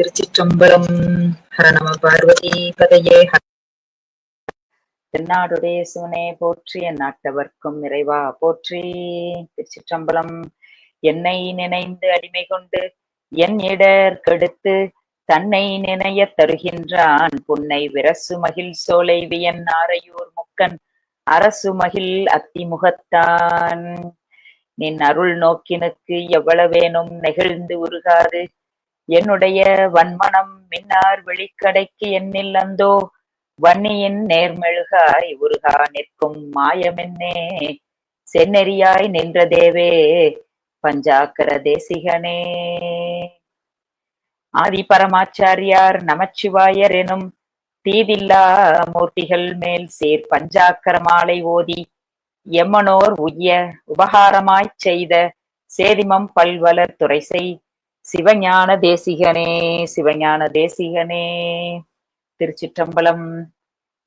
திருச்சிற்றம்பலம் ஹர பார்வதி பதையே. தென்னாடுடைய சிவனே போற்றி என் நாட்டவர்க்கும் இறைவா போற்றி. திருச்சிற்றம்பலம் என்னை நினைந்து அடிமை கொண்டு என் இடர் கெடுத்து தன்னை நினைய தருகின்றான். புன்னை விரசு மகிழ் சோலை வியன் ஆரையூர் முக்கன் அரசு மகிழ் அத்திமுகத்தான் நின் அருள் நோக்கினுக்கு எவ்வளவேனும் நெகிழ்ந்து உருகாது என்னுடைய வன்மனம் மின்னார் வெளிக்கடைக்கு என்னில் அந்தோ வன்னியின் நேர்மெழுகாய் உருகா நிற்கும் மாயமென்னே. செந்நெறியாய் நின்ற தேவே பஞ்சாக்கர தேசிகனே. ஆதி பரமாச்சாரியார் நமச்சிவாயர் எனும் தீதில்லா மூர்த்திகள் மேல் சேர் பஞ்சாக்கர மாலை ஓதி எம்மனோர் உய்ய உபகாரமாய்ச் செய்த சேதிமம் பல்வலர் துறைசை சிவஞான தேசிகனே சிவஞான தேசிகனே. திருச்சிற்றம்பலம்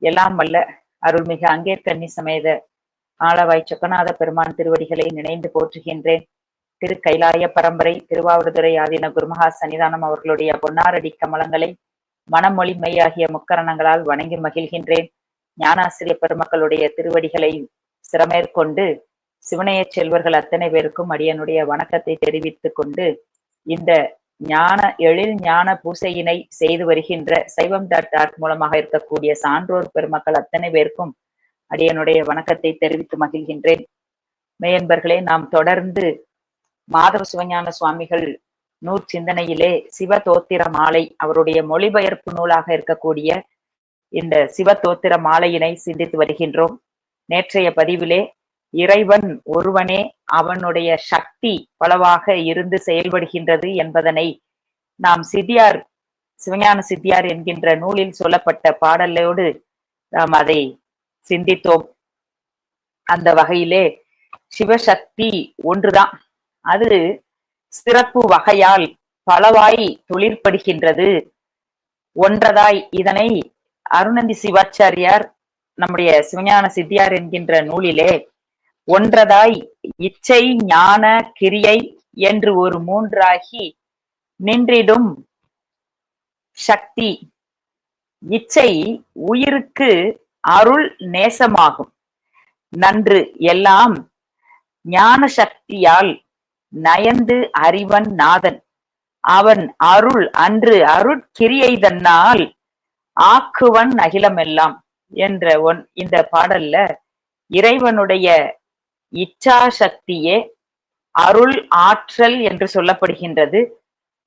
எல்லாம் வல்ல அருள்மிகு அங்கேற்கண்ணி சமேத ஆளவாய் சொக்கநாத பெருமான் திருவடிகளை நினைந்து போற்றுகின்றேன். திரு கைலாய பரம்பரை திருவாவூர்துறை ஆதீன குருமகா சன்னிதானம் அவர்களுடைய பொன்னாரடி கமலங்களை மனமொழி மெய்யாகிய முக்கரணங்களால் வணங்கி மகிழ்கின்றேன். ஞானாசிரிய பெருமக்களுடைய திருவடிகளை சிறமேற்கொண்டு சிவனைய செல்வர்கள் அத்தனை பேருக்கும் அடியனுடைய வணக்கத்தை தெரிவித்துக் கொண்டு இந்த ஞான எழில் ஞான பூசையினை செய்து வருகின்ற சைவம் டாட் ஆர்ட் மூலமாக இருக்கக்கூடிய சான்றோர் பெருமக்கள் அத்தனை பேருக்கும் அடியனுடைய வணக்கத்தை தெரிவித்து மகிழ்கின்றேன். மேயன்பர்களே நாம் தொடர்ந்து மாதவ சிவஞான சுவாமிகள் நூற் சிந்தனையிலே சிவ தோத்திர மாலை அவருடைய மொழிபெயர்ப்பு நூலாக இருக்கக்கூடிய இந்த சிவ தோத்திர மாலையினை சிந்தித்து வருகின்றோம். நேற்றைய பதிவிலே இறைவன் ஒருவனே அவனுடைய சக்தி பலவாக இருந்து செயல்படுகின்றது என்பதனை நாம் சித்தியார் சிவஞான சித்தியார் என்கின்ற நூலில் சொல்லப்பட்ட பாடலோடு நாம் அதை சிந்தித்தோம். அந்த வகையிலே சிவசக்தி ஒன்றுதான். அது சிறப்பு வகையால் பலவாய் தொழிற்படுகின்றது. ஒன்றதாய் இதனை அருணந்தி சிவாச்சாரியார் நம்முடைய சிவஞான சித்தியார் என்கின்ற நூலிலே ஒன்றதாய் இச்சை ஞான கிரியை என்று ஒரு மூன்றாகி நின்றிடும் சக்தி. இச்சை உயிருக்கு அருள் நேசமாகும். நன்று எல்லாம் ஞான சக்தியால் நயந்து அறிவன் நாதன். அவன் அருள் அன்று அருட்கிரியை தன்னால் ஆக்குவன் அகிலமெல்லாம் என்ற ஒன் இந்த பாடல்ல இறைவனுடைய இச்சா சக்தியே அருள் ஆற்றல் என்று சொல்லப்படுகின்றது.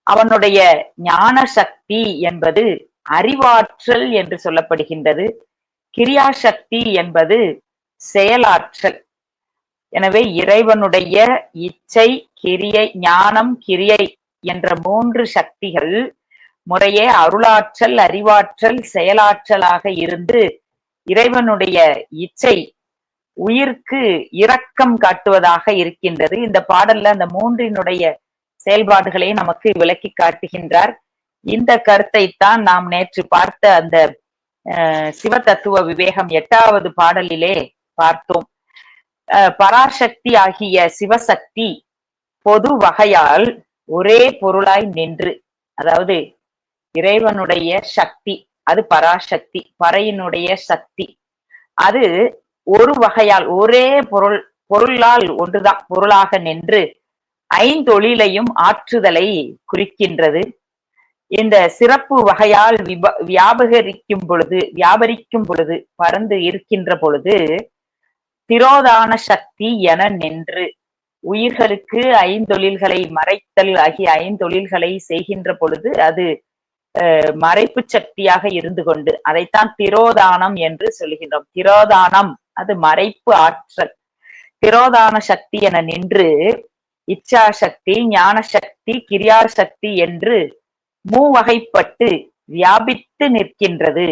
அவனுடைய ஞான சக்தி என்பது அறிவாற்றல் என்று சொல்லப்படுகின்றது. கிரியாசக்தி என்பது செயலாற்றல். எனவே இறைவனுடைய இச்சை கிரியை ஞானம் கிரியை என்ற மூன்று சக்திகள் முறையே அருளாற்றல் அறிவாற்றல் செயலாற்றலாக இருந்து இறைவனுடைய இச்சை உயிர்க்கு இரக்கம் காட்டுவதாக இருக்கின்றது. இந்த பாடல்ல அந்த மூன்றினுடைய செயல்பாடுகளை நமக்கு விளக்கி காட்டுகின்றார். இந்த கருத்தை தான் நாம் நேற்று பார்த்த அந்த சிவ தத்துவ விவேகம் எட்டாவது பாடலிலே பார்த்தோம். பராசக்தி ஆகிய சிவசக்தி பொது வகையால் ஒரே பொருளாய் நின்று அதாவது இறைவனுடைய சக்தி அது பராசக்தி பறையினுடைய சக்தி. அது ஒரு வகையால் ஒரே பொருள் பொருளால் ஒன்றுதான். பொருளாக நின்று ஐந்தொழிலையும் ஆற்றுதலை குறிக்கின்றது. இந்த சிறப்பு வகையால் விப வியாபகரிக்கும் பொழுது வியாபரிக்கும் பொழுது பறந்து இருக்கின்ற பொழுது திரோதான சக்தி என நின்று உயிர்களுக்கு ஐந்தொழில்களை மறைத்தல் ஆகிய ஐந்தொழில்களை செய்கின்ற பொழுது அது மறைப்பு சக்தியாக இருந்து கொண்டு அதைத்தான் திரோதானம் என்று சொல்கின்றோம். திரோதானம் அது மறைப்பு ஆற்றல். திரோதான சக்தி என நின்று இச்சா சக்தி ஞான சக்தி கிரியா சக்தி என்று மூவகைப்பட்டு வியாபித்து நிற்கின்றது.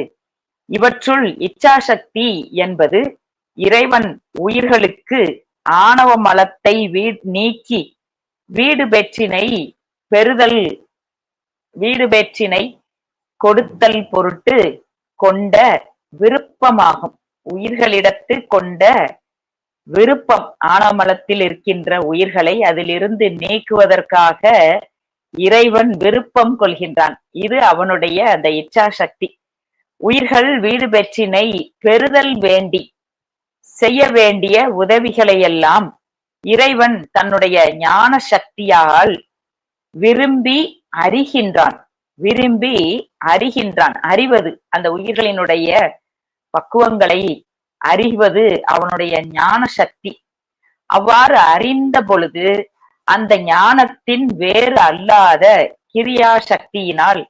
இவற்றுள் இச்சா சக்தி என்பது இறைவன் உயிர்களுக்கு ஆணவ மலத்தை வீ நீக்கி வீடு பெற்றினை பெறுதல் வீடு பெற்றினை கொடுத்தல் பொருட்டு கொண்ட விருப்பமாகும். உயிர்களிடத்து கொண்ட விருப்பம் ஆனமலத்தில் இருக்கின்ற உயிர்களை அதிலிருந்து நீக்குவதற்காக இறைவன் விருப்பம் கொள்கின்றான். இது அவனுடைய அந்த இச்சா சக்தி உயிர்கள் வீடு பெற்றினை பெறுதல் வேண்டி செய்ய வேண்டிய உதவிகளை எல்லாம் இறைவன் தன்னுடைய ஞான சக்தியால் விரும்பி அறிகின்றான். விரும்பி அறிகின்றான். அறிவது அந்த உயிர்களினுடைய பக்குவங்களை அறிவது அவனுடைய ஞான சக்தி. அவ்வாறு அறிந்த பொழுது அந்த ஞானத்தின் வேறு அல்லாத கிரியா சக்தியினால்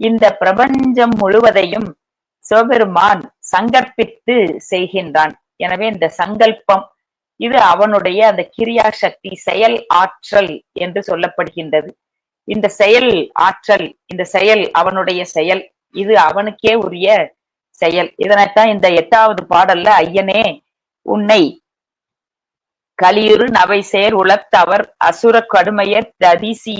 இந்த பிரபஞ்சம் முழுவதையும் சிவபெருமான் சங்கற்பித்து செய்கின்றான். எனவே இந்த சங்கல்பம் இது அவனுடைய அந்த கிரியா சக்தி செயல் ஆற்றல் என்று சொல்லப்படுகின்றது. இந்த செயல் ஆற்றல் இந்த செயல் அவனுடைய செயல் இது அவனுக்கே உரிய செயல். இதனைத்தான் இந்த எட்டாவது பாடல்ல ஐயனே உன்னை கலியுறு நவை சேர் உலத்தவர் அசுர கடுமையர் ததிசி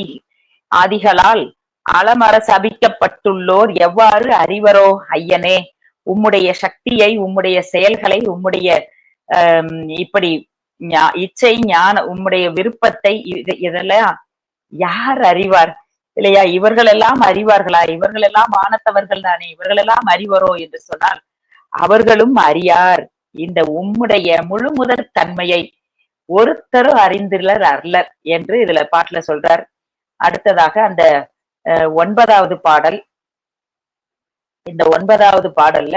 ஆதிகளால் அலமர சபிக்கப்பட்டுள்ளோர் எவ்வாறு அறிவரோ ஐயனே? உம்முடைய சக்தியை உம்முடைய செயல்களை உம்முடைய ஆஹ் இப்படி இச்சை ஞான உம்முடைய விருப்பத்தை இதெல்லாம் யார் அறிவார் இல்லையா? இவர்கள் எல்லாம் அறிவார்களா? இவர்கள் எல்லாம் மானத்தவர்கள் தானே? இவர்கள் எல்லாம் அறிவரோ என்று சொன்னால் அவர்களும் அறியார். இந்த உம்முடைய முழு முதற் தன்மையை ஒருத்தரும் அறிந்துள்ளர் அல்லர் என்று இதுல பாட்டுல சொல்றார். அடுத்ததாக அந்த அஹ், ஒன்பதாவது பாடல். இந்த ஒன்பதாவது பாடல்ல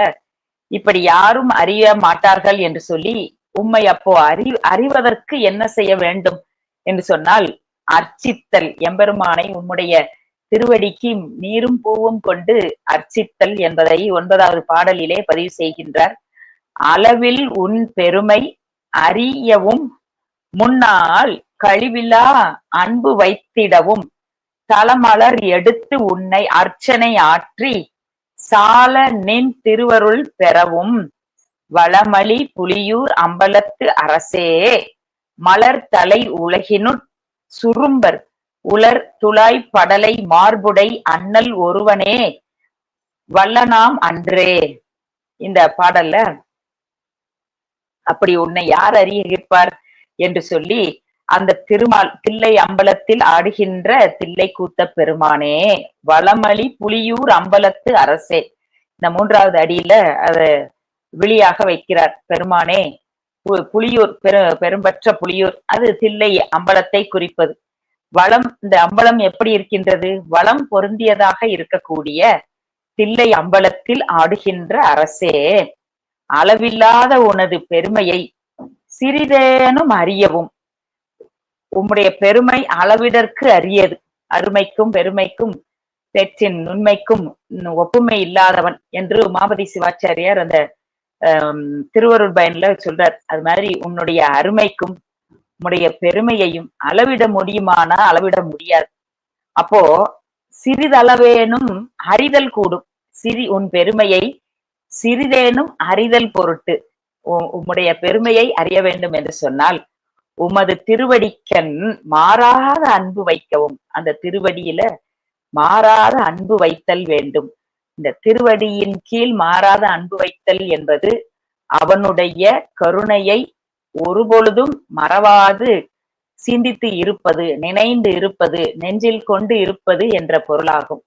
இப்படி யாரும் அறிய மாட்டார்கள் என்று சொல்லி உம்மை அப்போ அறி அறிவதற்கு என்ன செய்ய வேண்டும் என்று சொன்னால் அர்ச்சித்தல். எம்பெருமானை உம்முடைய திருவடிக்கு நீரும் பூவும் கொண்டு அர்ச்சித்தல் என்பதை ஒன்பதாவது பாடலிலே பதிவு செய்கின்றார். அளவில் உன் பெருமை அறியவும் முன்னால் கழிவிலா அன்பு வைத்திடவும் தலமலர் எடுத்து உன்னை அர்ச்சனை ஆற்றி சால நின் திருவருள் பெறவும் வளமளி புலியூர் அம்பலத்து அரசே மலர் தலை உலகினுட் சுரும்பர் உலர் துளாய் படலை மார்புடை அண்ணல் ஒருவனே வல்லனாம் அன்றே. இந்த பாடல்ல அப்படி உன்னை யார் அறியிருப்பார் என்று சொல்லி அந்த திருமால் தில்லை அம்பலத்தில் ஆடுகின்ற தில்லை கூத்த பெருமானே வளமளி புலியூர் அம்பலத்து அரசே. இந்த மூன்றாவது அடியில அத விழியாக வைக்கிறார் பெருமானே. புலியூர் பெரு பெரும்பற்ற புலியூர். அது தில்லை அம்பலத்தை குறிப்பது. வளம் இந்த அம்பலம் எப்படி இருக்கின்றது? வளம் பொருந்தியதாக இருக்கக்கூடிய தில்லை அம்பலத்தில் ஆடுகின்ற அரசே அளவில்லாத உனது பெருமையை சிறிதேனும் அறியவும். உம்முடைய பெருமை அளவிடற்கு அரியது. அருமைக்கும் பெருமைக்கும் தெற்றின் நுண்மைக்கும் ஒப்புமை இல்லாதவன் என்று உமாபதி சிவாச்சாரியார் அந்த திருவருள் பயன்ல சொல்றார் அது மாதிரி உன்னுடைய அருமைக்கும் உன்னுடைய பெருமையையும் அளவிட முடியுமானா அளவிட முடியாது. அப்போ சிறிதளவேனும் அறிதல் கூடும். சிறி உன் பெருமையை சிறிதேனும் அறிதல் பொருட்டு உ- உம்முடைய பெருமையை அறிய வேண்டும் என்று சொன்னால் உமது திருவடிக்கண் மாறாத அன்பு வைக்கவும். அந்த திருவடியில மாறாத அன்பு வைத்தல் வேண்டும். இந்த திருவடியின் கீழ் மாறாத அன்பு வைத்தல் என்பது அவனுடைய கருணையை ஒருபொழுதும் மறவாது சிந்தித்து இருப்பது நினைந்து இருப்பது நெஞ்சில் கொண்டு இருப்பது என்ற பொருளாகும்.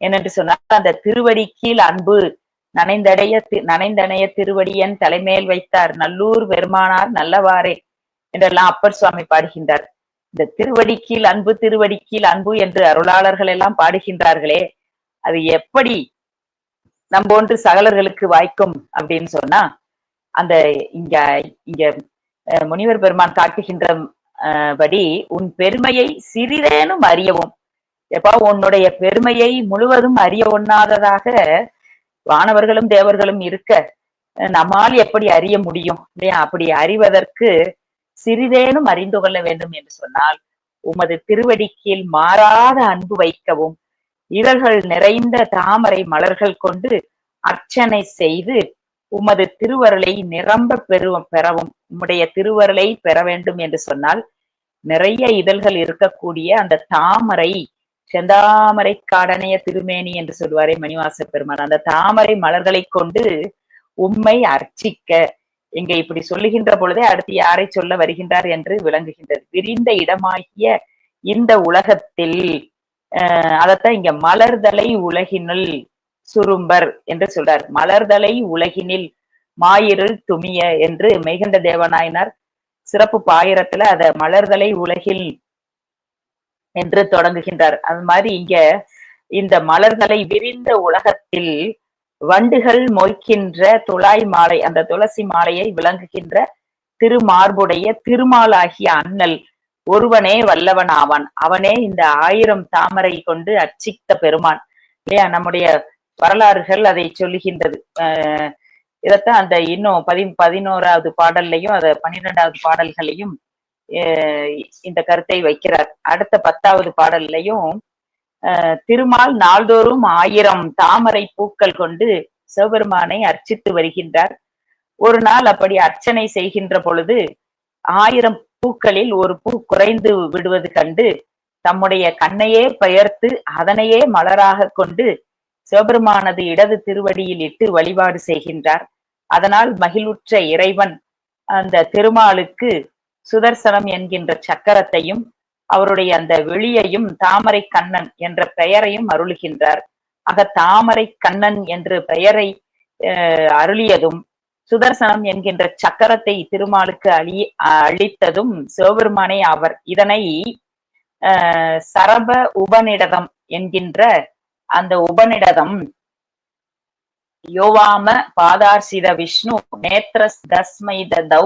என்னென்று சொன்னால் அந்த திருவடி கீழ் அன்பு நனைந்தடைய நனைந்தனைய திருவடியன் தலைமேல் வைத்தார். நல்லூர் பெருமானார் நல்லவாறே என்றெல்லாம் அப்பர் சுவாமி பாடுகின்றார். இந்த திருவடி கீழ் அன்பு திருவடி கீழ் அன்பு என்று அருளாளர்கள் எல்லாம் பாடுகின்றார்களே அது எப்படி நம்போன்று சகலர்களுக்கு வாய்க்கும் அப்படின்னு சொன்னா அந்த இங்க இங்க முனிவர் பெருமான் காட்டுகின்ற படி உன் பெருமையை சிறிதேனும் அறியவும். எப்பா உன்னுடைய பெருமையை முழுவதும் அறிய ஒண்ணாததாக வானவர்களும் தேவர்களும் இருக்க நம்மால் எப்படி அறிய முடியும்? இல்லையா? அப்படி அறிவதற்கு சிறிதேனும் அறிந்து கொள்ள வேண்டும் என்று சொன்னால் உமது திருவடி கீழ் மாறாத அன்பு வைக்கவும் இதழ்கள் நிறைந்த தாமரை மலர்கள் கொண்டு அர்ச்சனை செய்து உமது திருவருளை நிரம்ப பெறுவோம் பெறவும் உம்முடைய திருவருளை பெற வேண்டும் என்று சொன்னால் நிறைய இதழ்கள் இருக்கக்கூடிய அந்த தாமரை செந்தாமரை காடனைய திருமேனி என்று சொல்வாரே மணிவாச பெருமான் அந்த தாமரை மலர்களை கொண்டு உம்மை அர்ச்சிக்க இங்க இப்படி சொல்லுகின்ற பொழுதே அடுத்து யாரை சொல்ல வருகின்றார் என்று விளங்குகின்றது. விரிந்த இடமாகிய இந்த உலகத்தில் அதத்தான் இங்க மலர்தலை உலகினுள் சுரும்பர் என்று சொல்றார். மலர்தலை உலகினில் மாயிருள் துமிய என்று மெய்கண்ட தேவநாயனார் சிறப்பு பாயிரத்துல அத மலர்தலை உலகில் என்று தொடங்குகின்றார். அது மாதிரி இங்க இந்த மலர்தலை விரிந்த உலகத்தில் வண்டுகள் மொய்க்கின்ற துளாய் மாலை அந்த துளசி மாலையை விளங்குகின்ற திருமார்புடைய திருமாலாகிய அண்ணல் ஒருவனே வல்லவன் ஆவான் அவனே இந்த ஆயிரம் தாமரை கொண்டு அர்ச்சித்த பெருமான். இல்லையா? நம்முடைய வரலாறுகள் அதை சொல்லுகின்றது. அஹ் இதத்தான் அந்த இன்னும் பதி பதினோராவது பாடல்லையும் அத பன்னிரெண்டாவது பாடல்களையும் அஹ் இந்த கருத்தை வைக்கிறார். அடுத்த பத்தாவது பாடல்லையும் திருமால் நாள்தோறும் ஆயிரம் தாமரை பூக்கள் கொண்டு சிவபெருமானை அர்ச்சித்து வருகின்றார். ஒரு நாள் அப்படி அர்ச்சனை செய்கின்ற பொழுது ஆயிரம் பூக்களில் ஒரு பூ குறைந்து விடுவது கண்டு தம்முடைய கண்ணையே பெயர்த்து அதனையே மலராக கொண்டு சிவபெருமானது இடது திருவடியில் இட்டு வழிபாடு செய்கின்றார். அதனால் மகிழ்வுற்ற இறைவன் அந்த திருமாலுக்கு சுதர்சனம் என்கின்ற சக்கரத்தையும் அவருடைய அந்த வெளியையும் தாமரை கண்ணன் என்ற பெயரையும் அருளுகின்றார். ஆக தாமரை கண்ணன் என்ற பெயரை அருளியதும் சுதர்சனம் என்கின்ற சக்கரத்தை திருமாலுக்கு அழி அளித்ததும் சிவபெருமானே அவர் இதனை அஹ், சரப உபநிடதம் என்கின்ற அந்த உபநிடதம் யோவாம பாதார்சித விஷ்ணு நேத்ரஸ் தஸ்மை தௌ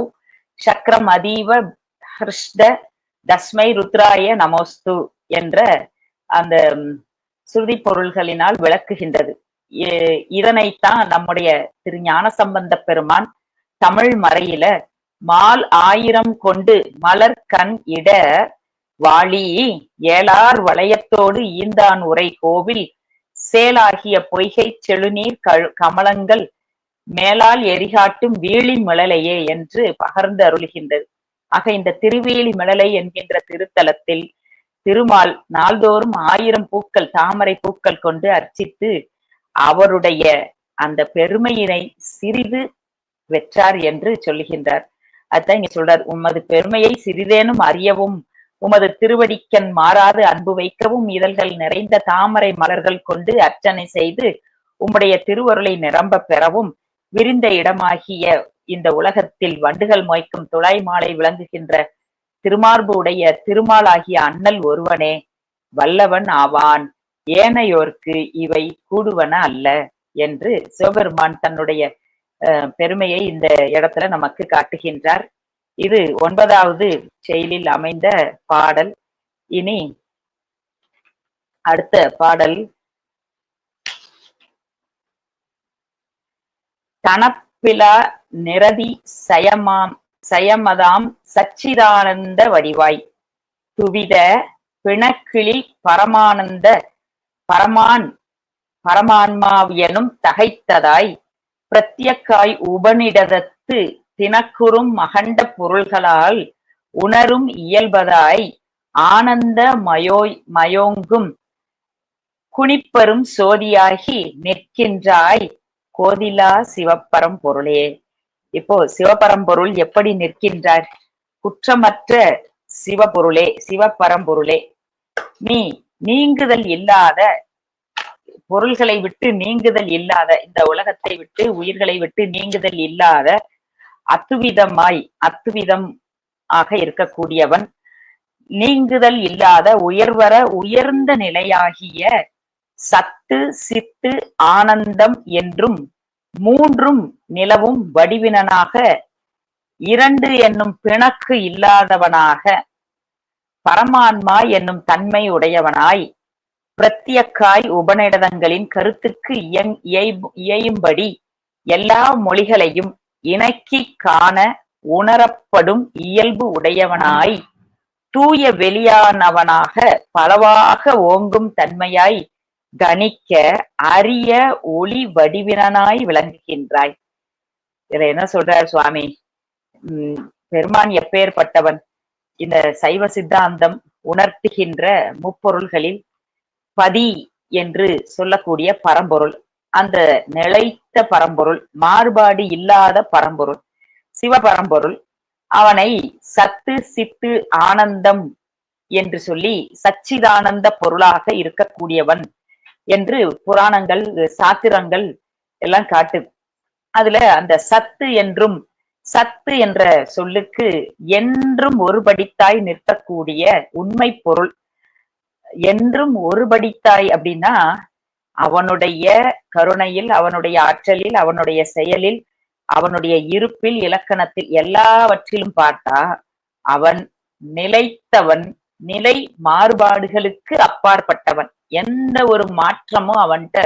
சக்கரம் அதீவ ஹிருஷ்ட தஸ்மை ருத்ராய நமோஸ்து என்ற அந்த சுருதி பொருள்களினால் விளக்குகின்றது. இதனைத்தான் நம்முடைய திரு ஞான சம்பந்த பெருமான் தமிழ் மறையில மால் ஆயிரம் கொண்டு மலர் கண் இட வாளி ஏலார் வளையத்தோடு ஈந்தான் உரை கோவில் சேலாகிய பொய்கை செழுநீர் கழு கமலங்கள் மேலால் எரிகாட்டும் வீழி மிளலையே என்று பகர்ந்து அருள்கின்றது ஆக இந்த திருவேலி மிளலை என்கின்ற திருத்தலத்தில் திருமால் நாள்தோறும் ஆயிரம் பூக்கள் தாமரை பூக்கள் கொண்டு அர்ச்சித்து அவருடைய அந்த பெருமையினை சிறிது வெற்றார் என்று சொல்லுகின்றார். அதான் இங்க சொல்றார் உமது பெருமையை சிறிதேனும் அறியவும் உமது திருவடிக்கன் மாறாது அன்பு வைக்கவும் இதழ்கள் நிறைந்த தாமரை மலர்கள் கொண்டு அர்ச்சனை செய்து உம்முடைய திருவருளை நிரம்ப பெறவும் விரிந்த இடமாகிய இந்த உலகத்தில் வண்டுகள் மொய்க்கும் துளாய் மாலை விளங்குகின்ற திருமார்பு உடைய திருமாலாகிய அண்ணல் ஒருவனே வல்லவன் ஆவான். ஏனையோர்க்கு இவை கூடுவன அல்ல என்று சிவபெருமான் தன்னுடைய அஹ், பெருமையை இந்த இடத்துல நமக்கு காட்டுகின்றார். இது ஒன்பதாவது செயலில் அமைந்த பாடல். இனி அடுத்த பாடல். தனப்பிலா நிரதி சயமாம் சயமதாம் சச்சிதானந்த வடிவாய். துவித பிணக்கிளி பரமானந்த பரமான் பரமான்மாவியனும் தகைத்ததாய் பிரத்யக்காய் உபனிடதத்து தினக்குறும் மகண்ட பொருள்களால் உணரும் இயல்பதாய் ஆனந்த மயோய் மயோங்கும் குனிப்பெரும் சோதியாகி நிற்கின்றாய் கோதிலா சிவப்பரம் பொருளே இப்போ சிவபரம்பொருள் எப்படி நிற்கின்றார்? குற்றமற்ற சிவபொருளே சிவபரம்பொருளே நீ நீங்குதல் இல்லாத பொருள்களை விட்டு நீங்குதல் இல்லாத இந்த உலகத்தை விட்டு உயிர்களை விட்டு நீங்குதல் இல்லாத அத்துவிதமாய் அத்துவிதம் ஆக இருக்கக்கூடியவன் நீங்குதல் இல்லாத உயர்வர உயர்ந்த நிலையாகிய சத்து சித்து ஆனந்தம் என்றும் மூன்றும் நிலவும் வடிவினனாக இரண்டு என்னும் பிணக்கு இல்லாதவனாக பரமான்மா என்னும் தன்மை உடையவனாய் பிரத்யக்காய் உபநிடதங்களின் கருத்துக்கு இயங் இயையும்படி எல்லா மொழிகளையும் இணக்கி காண உணரப்படும் இயல்பு உடையவனாய் தூய வெளியானவனாக பலவாக ஓங்கும் தன்மையாய் கணிக்க அரிய ஒளி வடிவினனாய் விளங்குகின்றாய். இதுல என்ன சொல்றார் சுவாமி? உம் பெருமான் எப்பேற்பட்டவன்? இந்த சைவ சித்தாந்தம் உணர்த்துகின்ற முப்பொருள்களில் பதி என்று சொல்லக்கூடிய பரம்பொருள் அந்த நிலைத்த பரம்பொருள் மாறுபாடு இல்லாத பரம்பொருள் சிவபரம்பொருள் அவனை சத்து சித்து ஆனந்தம் என்று சொல்லி சச்சிதானந்த பொருளாக இருக்கக்கூடியவன் என்று புராணங்கள் சாத்திரங்கள் எல்லாம் காட்டு. அதுல அந்த சத்து என்றும் சத்து என்ற சொல்லுக்கு என்றும் ஒருபடித்தாய் நிற்கக்கூடிய உண்மை பொருள். என்றும் ஒருபடித்தாய் அப்படின்னா அவனுடைய கருணையில் அவனுடைய ஆற்றலில் அவனுடைய செயலில் அவனுடைய இருப்பில் இலக்கணத்தில் எல்லாவற்றிலும் பார்த்தா அவன் நிலைத்தவன் நிலை மாறுபாடுகளுக்கு அப்பாற்பட்டவன். எந்த ஒரு மாற்றமும் அவன்கிட்ட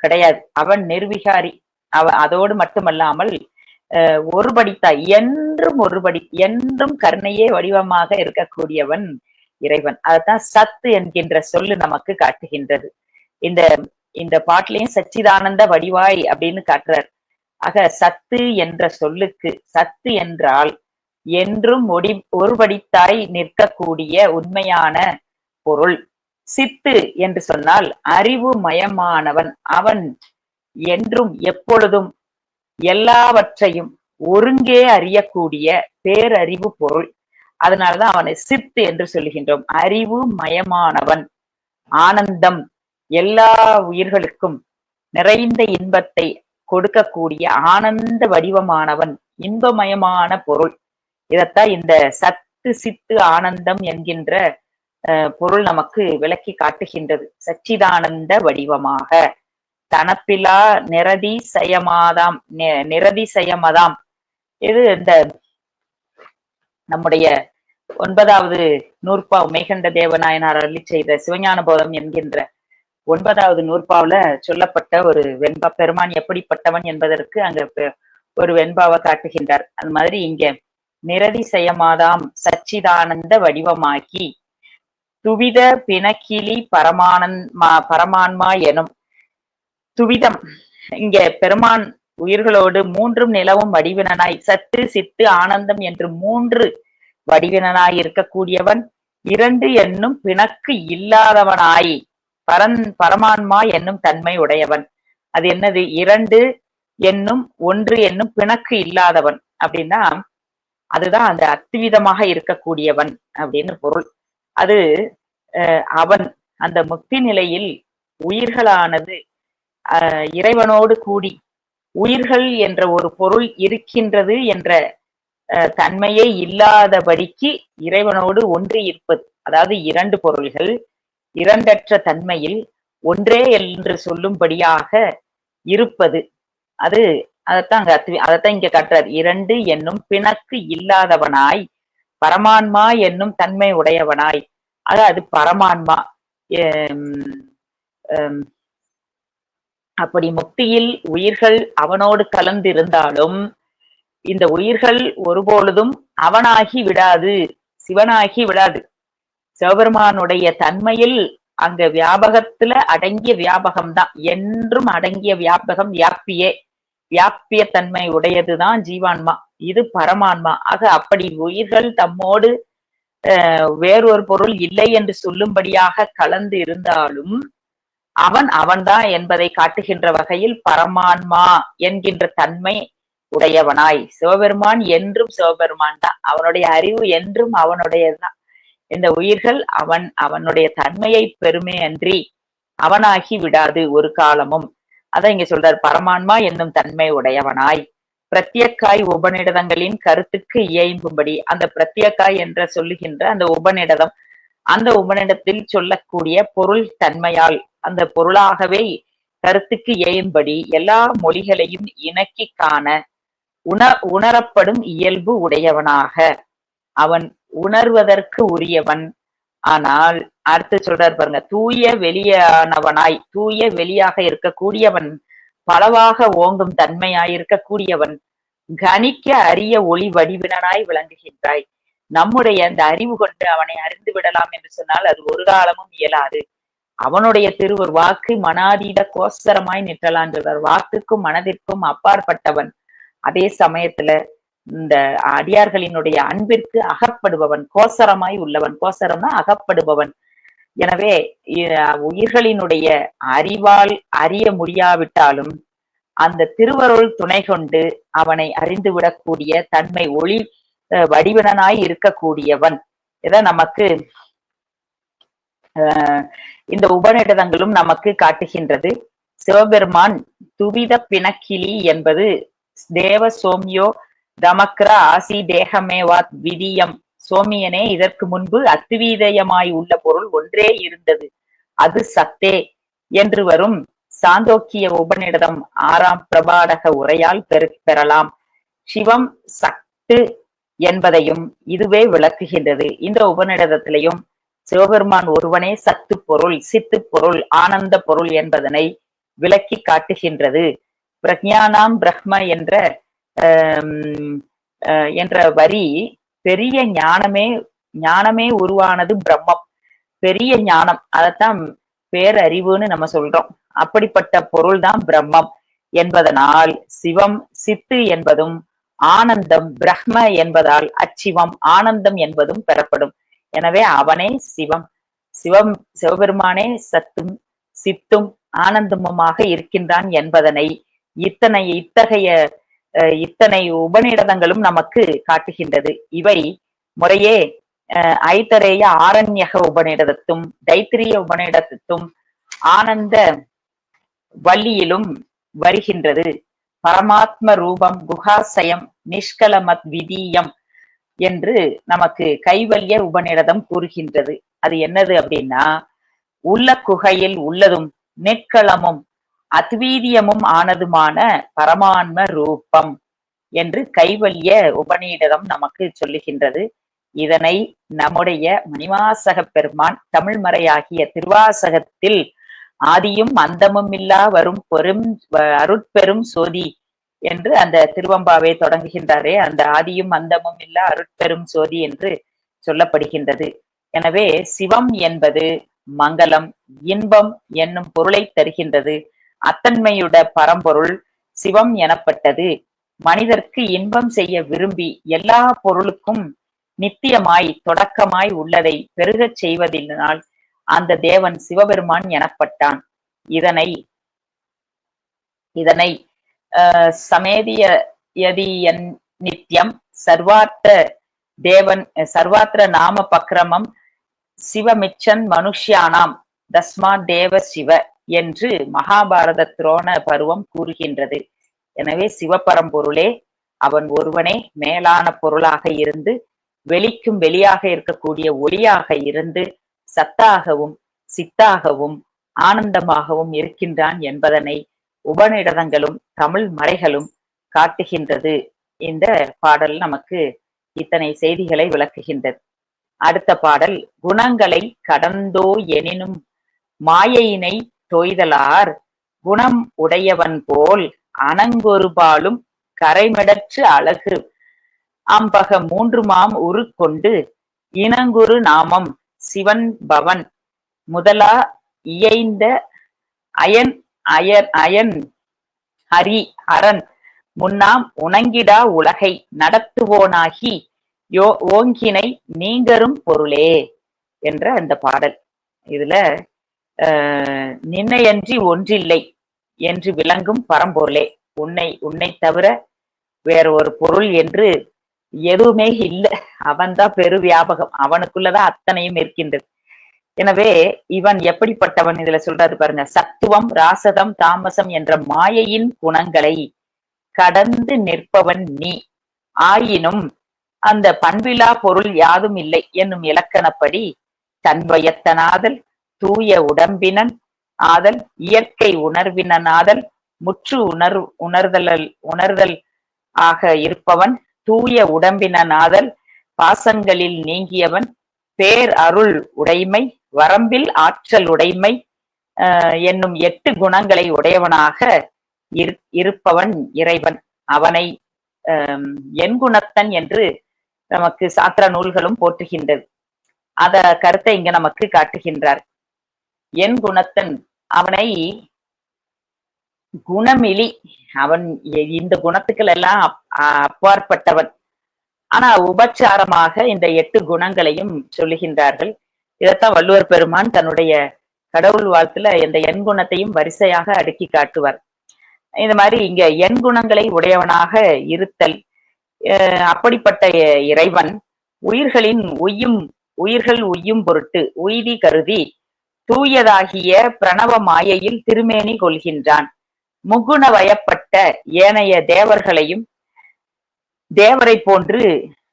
கிடையாது. அவன் நிர்விகாரி. அவ அதோடு மட்டுமல்லாமல் அஹ், ஒருபடித்தாய் என்றும் ஒருபடி என்றும் கருணையே வடிவமாக இருக்கக்கூடியவன் இறைவன். அதுதான் சத்து என்கின்ற சொல்லு நமக்கு காட்டுகின்றது. இந்த இந்த பாட்டிலையும் சச்சிதானந்த வடிவாய் அப்படின்னு காட்டுறார். ஆக சத்து என்ற சொல்லுக்கு சத்து என்றால் என்றும் ஒடி ஒருபடித்தாய் நிற்கக்கூடிய உண்மையான பொருள். சித்து என்று சொன்னால் அறிவு மயமானவன். அவன் என்றும் எப்பொழுதும் எல்லாவற்றையும் ஒருங்கே அறியக்கூடிய பேரறிவு பொருள். அதனாலதான் அவனை சித்து என்று சொல்லுகின்றோம் அறிவு மயமானவன். ஆனந்தம். எல்லா உயிர்களுக்கும் நிறைந்த இன்பத்தை கொடுக்கக்கூடிய ஆனந்த வடிவமானவன். இன்பமயமான பொருள். இதத்தான் இந்த சத்து சித்து ஆனந்தம் என்கின்ற அஹ், பொருள் நமக்கு விளக்கி காட்டுகின்றது. சச்சிதானந்த வடிவமாக. தனப்பிலா நிரதி சயமாதாம் நிரதி சயமதாம். இது இந்த நம்முடைய ஒன்பதாவது நூற்பா மேகண்ட தேவநாயனார் அருளி செய்த சிவஞான போதம் என்கின்ற ஒன்பதாவது நூற்பாவுல சொல்லப்பட்ட ஒரு வெண்பா பெருமான் எப்படிப்பட்டவன் என்பதற்கு அங்க ஒரு வெண்பாவை காட்டுகின்றார். அது மாதிரி இங்க நிரதிசயமாதாம் சச்சிதானந்த வடிவமாக்கி துவித பிணக்கிளி பரமானன் மா- பரமான்மா எனும் துவிதம். இங்க பெருமான் உயிர்களோடு மூன்றும் நிலவும் வடிவினனாய். சத்து சித்து ஆனந்தம் என்று மூன்று வடிவினனாய் இருக்கக்கூடியவன் இரண்டு என்னும் பிணக்கு இல்லாதவனாய். பரன் பரமான்மா என்னும் தன்மை உடையவன். அது என்னது? இரண்டு என்னும் ஒன்று என்னும் பிணக்கு இல்லாதவன். அப்படின்னா அதுதான் அந்த அத்விதமாக இருக்கக்கூடியவன் அப்படின்னு பொருள். அது அஹ், அவன் அந்த முக்தி நிலையில் உயிர்களானது இறைவனோடு கூடி உயிர்கள் என்ற ஒரு பொருள் இருக்கின்றது என்ற அஹ், தன்மையே இல்லாதபடிக்கு இறைவனோடு ஒன்று இருப்பது அதாவது இரண்டு பொருள்கள் இரண்டற்ற தன்மையில் ஒன்றே என்று சொல்லும்படியாக இருப்பது. அது அதைத்தான் அங்க அதைத்தான் இங்க கட்டுறார். இரண்டு என்னும் பிணக்கு இல்லாதவனாய் பரமான்மா என்னும் தன்மை உடையவனாய். அதாவது பரமான்மா அப்படி முக்தியில் உயிர்கள் அவனோடு கலந்திருந்தாலும் இந்த உயிர்கள் ஒருபொழுதும் அவனாகி விடாது சிவனாகி விடாது. சிவபெருமானுடைய தன்மையில் அங்க வியாபகத்துல அடங்கிய வியாபகம் தான் என்றும் அடங்கிய வியாபகம் வியாப்பியே. வியாப்பிய தன்மை உடையதுதான் ஜீவான்மா. இது பரமான்மா. ஆக அப்படி உயிர்கள் தம்மோடு அஹ், வேறொரு பொருள் இல்லை என்று சொல்லும்படியாக கலந்து இருந்தாலும் அவன் அவன்தான் என்பதை காட்டுகின்ற வகையில் பரமான்மா என்கின்ற தன்மை உடையவனாய். சிவபெருமான் என்றும் சிவபெருமான் தான் அவனுடைய அறிவு என்றும் அவனுடையதுதான். இந்த உயிர்கள் அவன் அவனுடைய தன்மையை பெருமை அன்றி அவனாகி விடாது ஒரு காலமும். அதான் இங்க சொல்றார் பரமான்மா என்னும் தன்மை உடையவனாய். பிரத்யக்காய் உபநிடதங்களின் கருத்துக்கு இயம்பும்படி அந்த பிரத்யக்காய் என்ற சொல்லுகின்ற அந்த உபநிடதம் அந்த உமனிடத்தில் சொல்லக்கூடிய பொருள் தன்மையால் அந்த பொருளாகவே கருத்துக்கு ஏயும்படி எல்லா மொழிகளையும் இணக்கி காண உண உணரப்படும் இயல்பு உடையவனாக. அவன் உணர்வதற்கு உரியவன். ஆனால் அடுத்து சொல்றார் பாருங்க தூய வெளியானவனாய் தூய வெளியாக இருக்கக்கூடியவன் பலவாக ஓங்கும் தன்மையாய் இருக்கக்கூடியவன் கணிக்க அரிய ஒளி வடிவினனாய் விளங்குகின்றாய். நம்முடைய அந்த அறிவு கொண்டு அவனை அறிந்து விடலாம் என்று சொன்னால் அது ஒரு காலமும் இயலாது. அவனுடைய திருவர் வாக்கு மனாதீத கோசரமாய் நிற்றலான் சொல்றார் வாக்குக்கும் மனதிற்கும் அப்பாற்பட்டவன். அதே சமயத்துல இந்த அடியார்களினுடைய அன்பிற்கு அகப்படுபவன் கோசரமாய் உள்ளவன். கோசரம்னா அகப்படுபவன். எனவே உயிர்களினுடைய அறிவால் அறிய முடியாவிட்டாலும் அந்த திருவருள் துணை கொண்டு அவனை அறிந்து விடக்கூடிய தன்மை ஒளி வடிவனாய் இருக்கக்கூடியவன். இதை நமக்கு இந்த உபநிடதங்களும் நமக்கு காட்டுகின்றது. சிவபெருமான் துவித பிணக்கிளி என்பது தேவ சோமியோ தமக்ர ஆசி தேகமேவாத் விதியம். சோமியனே இதற்கு முன்பு அத்வீதயமாய் உள்ள பொருள் ஒன்றே இருந்தது. அது சத்தே என்று வரும் சாந்தோக்கிய உபநிடதம் ஆறாம் பிரபாடக உரையால் பெரு பெறலாம். சிவம் சத்து என்பதையும் இதுவே விளக்குகின்றது. இந்த உபநிடதத்திலையும் சிவபெருமான் ஒருவனே சத்து பொருள் சித்து பொருள் ஆனந்த பொருள் என்பதனை விளக்கி காட்டுகின்றது. பிரக்ஞானாம் பிரம்ம என்ற என்ற வரி பெரிய ஞானமே ஞானமே உருவானது பிரம்மம். பெரிய ஞானம் அதைத்தான் பேரறிவுன்னு நம்ம சொல்றோம். அப்படிப்பட்ட பொருள்தான் பிரம்மம் என்பதனால் சிவம் சித்து என்பதும் ஆனந்தம் பிரம்ம என்பதால் அச்சிவம் ஆனந்தம் என்பதும் பெறப்படும். எனவே அவனே சிவம். சிவம் சிவபெருமானே சத்தும் சித்தும் ஆனந்தமுமாக இருக்கின்றான் என்பதனை இத்தனை இத்தகைய இத்தனை உபநிடதங்களும் நமக்கு காட்டுகின்றது. இவை முறையே ஐத்தரேய ஆரண்யக உபநிடதத்தும் தைத்திரிய உபநிடதத்தும் ஆனந்த வள்ளியிலும் வருகின்றது. பரமாத்ம ரூபம் குஹாசயம் நிஷ்கலமத் விதீயம் என்று நமக்கு கைவல்ய உபநிடதம் கூறுகின்றது. அது என்னது அப்படின்னா உள்ள குகையில் உள்ளதும் நெற்களமும் அத்வீதியமும் ஆனதுமான பரமான்ம ரூபம் என்று கைவல்ய உபநிடதம் நமக்கு சொல்லுகின்றது. இதனை நம்முடைய மணிவாசக பெருமான் தமிழ்மறையாகிய திருவாசகத்தில் ஆதியும் அந்தமும் இல்லா வரும் பெரும் அருட்பெரும் சோதி என்று அந்த திருவம்பாவை தொடங்குகின்றாரே. அந்த ஆதியும் அந்தமும் இல்லா அருட்பெரும் சோதி என்று சொல்லப்படுகின்றது. எனவே சிவம் என்பது மங்களம் இன்பம் என்னும் பொருளை தருகின்றது. அத்தன்மையுட பரம்பொருள் சிவம் எனப்பட்டது. மனிதர்க்கு இன்பம் செய்ய விரும்பி எல்லா பொருளுக்கும் நித்தியமாய் தொடக்கமாய் உள்ளதை பெருகச் செய்வதினால் அந்த தேவன் சிவபெருமான் எனப்பட்டான். இதனை இதனை சமேதிய யதியன் நித்தியம் சர்வார்த்த தேவன் சர்வாத்திர நாம பக்ரமம் சிவமிச்சன் மனுஷ்யானாம் தஸ்மா தேவ சிவ என்று மகாபாரத துரோண பருவம் கூறுகின்றது. எனவே சிவபரம்பொருளே அவன் ஒருவனே மேலான பொருளாக இருந்து வெளிக்கும் வெளியாக இருக்கக்கூடிய ஒளியாக இருந்து சத்தாகவும் சித்தாகவும் ஆனந்தமாகவும் இருக்கின்றான் என்பதனை உபநிடதங்களும் தமிழ் மறைகளும் காட்டுகின்றது இந்த பாடல் நமக்கு இத்தனை செய்திகளை விளக்குகின்றது. அடுத்த பாடல் குணங்களை கடந்தோ எனினும் மாயையினை தொய்தலார் குணம் உடையவன் போல் அனங்கொருபாலும் கரைமிடற்று அழகு. அம்பக மூன்று மாம் உரு கொண்டு இனங்குரு நாமம் சிவன் பவன். முதலா இயைந்த அயன் அயன் அயன் ஹரி அரண் முன்னாம் உணங்கிடா உலகை நடத்துவோனாகி யோ ஓங்கினை நீங்கரும் பொருளே என்ற அந்த பாடல். இதுல ஆஹ் நின்னையன்றி ஒன்றில்லை என்று விளங்கும் பரம்பொருளே. உன்னை உன்னை தவிர வேற ஒரு பொருள் என்று எதுவுமே இல்லை. அவன்தான் பெரு வியாபகம். அவனுக்குள்ளதான் அத்தனையும் இருக்கின்றது. எனவே இவன் எப்படிப்பட்டவன் இதுல சொல்றாரு பாருங்க. சத்துவம் ராசதம் தாமசம் என்ற மாயையின் குணங்களை கடந்து நிற்பவன் நீ. ஆயினும் அந்த பண்பிலா பொருள் யாதும் இல்லை என்னும் இலக்கணப்படி தன்வயத்தனாதல் தூய உடம்பினன் ஆதல் இயற்கை உணர்வினனாதல் முற்று உணர் உணர்தல் உணர்தல் ஆக இருப்பவன் தூய உடம்பினனாதல் பாசங்களில் நீங்கியவன் பேர் அருள் உடைமை வரம்பில் ஆற்றல் உடைமை என்னும் எட்டு குணங்களை உடையவனாக இருப்பவன் இறைவன். அவனை என் குணத்தன் என்று நமக்கு சாத்திர நூல்களும் போற்றுகின்றது. அத கருத்தை இங்க நமக்கு காட்டுகின்றார். என் குணத்தன் அவனை குணமிலி. அவன் இந்த குணத்துக்கள் எல்லாம் அப்பாற்பட்டவன். ஆனா உபச்சாரமாக இந்த எட்டு குணங்களையும் சொல்லுகின்றார்கள். இதைத்தான் வள்ளுவர் பெருமான் தன்னுடைய கடவுள் வாழ்த்துல இந்த எண் குணத்தையும் வரிசையாக அடுக்கி காட்டுவார். இந்த மாதிரி இங்க எண் குணங்களை உடையவனாக இருத்தல் அப்படிப்பட்ட இறைவன் உயிர்களின் உய்யும் உயிர்கள் உய்யும் பொருட்டு உய்தி கருதி தூயதாகிய பிரணவ மாயையில் திருமேனி கொள்கின்றான். முகுண வயப்பட்ட ஏனைய தேவர்களையும் தேவரை போன்று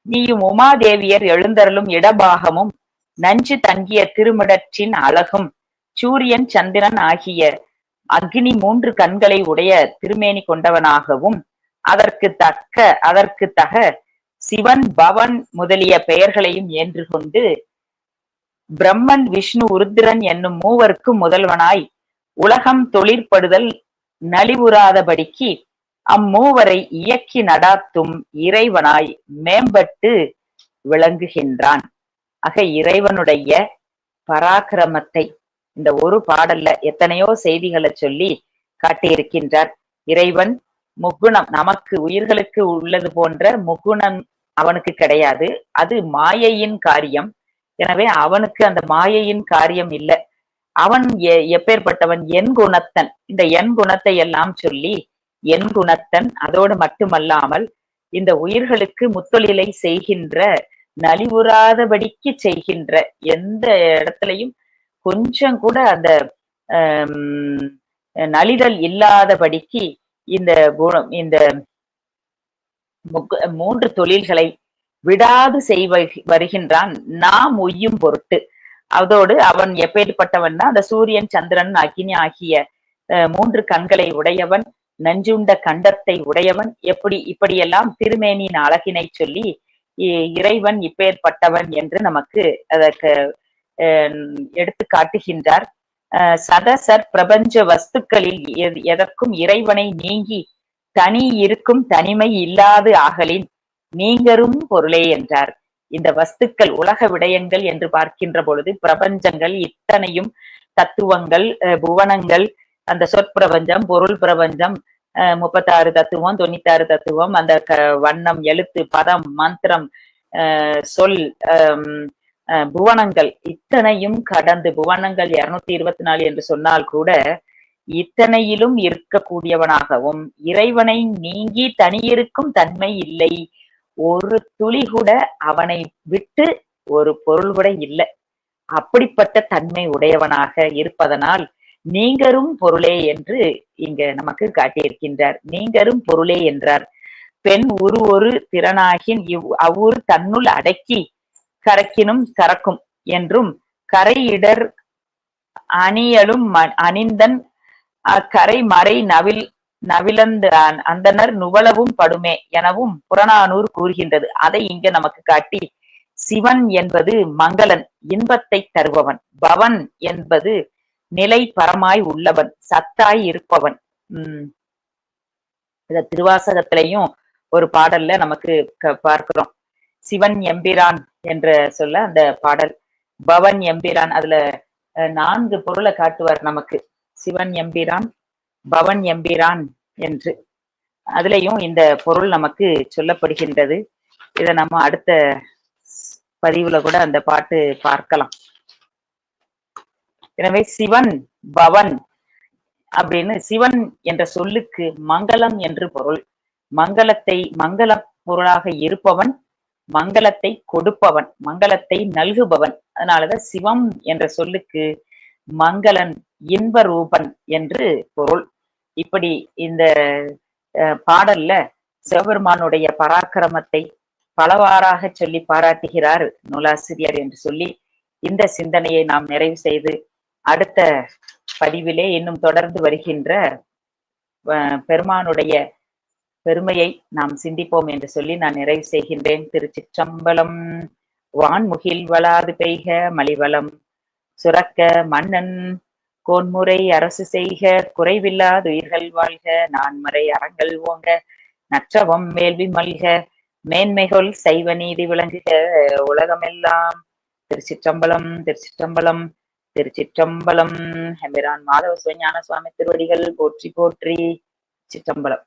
நீயும் உமாதேவியர் எழுந்தருளும் இடபாகமும் நஞ்சு தங்கிய திருமிடற்றின் அழகும் சூரியன் சந்திரன் ஆகிய அக்னி மூன்று கண்களை உடைய திருமேனி கொண்டவனாகவும் அதற்கு தக்க அதற்கு தக சிவன் பவன் முதலிய பெயர்களையும் ஏன்று கொண்டு பிரம்மன் விஷ்ணு உருத்திரன் என்னும் மூவருக்கும் முதல்வனாய் உலகம் தொழிற்படுதல் நலிவுறாதபடிக்கு அம்மூவரை இயக்கி நடாத்தும் இறைவனாய் மேம்பட்டு விளங்குகின்றான். ஆக இறைவனுடைய பராக்கிரமத்தை இந்த ஒரு பாடல்ல எத்தனையோ செய்திகளை சொல்லி காட்டியிருக்கின்றார். இறைவன் முகுணம் நமக்கு உயிர்களுக்கு உள்ளது போன்ற முகுணம் அவனுக்கு கிடையாது. அது மாயையின் காரியம். எனவே அவனுக்கு அந்த மாயையின் காரியம் இல்லை. அவன் எப்பேற்பட்டவன்? என் குணத்தன். இந்த என் குணத்தை எல்லாம் சொல்லி என் குணத்தன் அதோடு மட்டுமல்லாமல் இந்த உயிர்களுக்கு முத்தொழிலை செய்கின்ற நலிவுறாதபடிக்கு செய்கின்ற எந்த இடத்துலையும் கொஞ்சம் கூட அந்த நலிதல் இல்லாதபடிக்கு இந்த குணம் இந்த மூன்று தொழில்களை விடாது செய் வருகின்றான். நாம் உய்யும் பொருட்டு. அதோடு அவன் எப்பேற்பட்டவன்னா அந்த சூரியன் சந்திரன் அக்னி ஆகிய மூன்று கண்களை உடையவன் நஞ்சுண்ட கண்டத்தை உடையவன் எப்படி இப்படியெல்லாம் திருமேனியின் அழகினை சொல்லி இறைவன் இப்பேற்பட்டவன் என்று நமக்கு அதற்கு எடுத்து காட்டுகின்றார். சதசர் பிரபஞ்ச வஸ்துக்களில் எதற்கும் இறைவனை நீங்கி தனி இருக்கும் தனிமை இல்லாது ஆகலின் நீங்கரும் பொருளே என்றார். இந்த வஸ்துக்கள் உலக விடயங்கள் என்று பார்க்கின்ற பொழுது பிரபஞ்சங்கள் இத்தனையும் தத்துவங்கள் புவனங்கள் அந்த சொற்பிரபஞ்சம் பொருள் பிரபஞ்சம் முப்பத்தாறு தத்துவம் தொண்ணூத்தாறு தத்துவம் அந்த வண்ணம் எழுத்து பதம் மந்திரம் சொல் புவனங்கள் இத்தனையும் கடந்து புவனங்கள் இருநூத்தி இருபத்தி நாலு என்று சொன்னால் கூட இத்தனையிலும் இருக்கக்கூடியவனாகவும் இறைவனை நீங்கி தனியிருக்கும் தன்மை இல்லை. ஒரு துளி கூட அவனை விட்டு ஒரு பொருள் கூட இல்லை. அப்படிப்பட்ட தன்மை உடையவனாக இருப்பதனால் நீங்கரும் பொருளே என்று இங்க நமக்கு காட்டியிருக்கின்றார். நீங்கரும் பொருளே என்றார். பெண் உரு ஒரு திறனாகின் இவ் அவ்வூர் தன்னுள் அடக்கி கரக்கினும் கறக்கும் என்றும் கரையிடர் அணியலும் அணிந்தன் கரை மறை நவில் நவிலந்த அந்தனர் நுவலவும் படுமே எனவும் புறநானூர் கூறுகின்றது. அதை இங்க நமக்கு காட்டி சிவன் என்பது மங்களன் இன்பத்தை தருபவன். பவன் என்பது நிலை பரமாய் உள்ளவன் சத்தாய் இருப்பவன். உம். இத திருவாசகத்திலையும் ஒரு பாடல்ல நமக்கு பார்க்கிறோம். சிவன் எம்பிரான் என்ற சொல்ல அந்த பாடல். பவன் எம்பிரான் அதுல நான்கு பொருளை காட்டுவார் நமக்கு. சிவன் எம்பிரான் பவன் எம்பிரான் என்று. அதுலயும் இந்த பொருள் நமக்கு சொல்லப்படுகின்றது. இத நம்ம அடுத்த பதிவுல கூட அந்த பாட்டு பார்க்கலாம். எனவே சிவன் பவன் அப்படின்னு சிவன் என்ற சொல்லுக்கு மங்களம் என்று பொருள். மங்களத்தை மங்கள பொருளாக இருப்பவன் மங்களத்தை கொடுப்பவன் மங்களத்தை நல்குபவன். அதனாலதான் சிவம் என்ற சொல்லுக்கு மங்களன் இன்ப ரூபன் என்று பொருள். இப்படி இந்த பாடல்ல சிவபெருமானுடைய பராக்கிரமத்தை பலவாறாக சொல்லி பாராட்டுகிறார் நூலாசிரியர் என்று சொல்லி இந்த சிந்தனையை நாம் நிறைவு செய்து அடுத்த பதிவிலே இன்னும் தொடர்ந்து வருகின்ற பெருமானுடைய பெருமையை நாம் சிந்திப்போம் என்று சொல்லி நான் நிறைவு செய்கின்றேன். திருச்சிற்றம்பலம் வான்முகில் வளாது பெய்க மலிவளம் சுரக்க மன்னன் கோன்முறை அரசு செய்க குறைவில்லாத உயிர்கள் வாழ்க நான்மறை அறங்கள் ஓங்க நற்றவம் வேள்வி மல்க மேன்மைகள் சைவ நீதி விளங்குக உலகமெல்லாம் திருச்சிற்றம்பலம் திருச்சிற்றம்பலம் திருச்சிற்றம்பலம். ஹெமிரான் மாதவ சுவஞான சுவாமி திருவடிகள் போற்றி போற்றி சிற்றம்பலம்.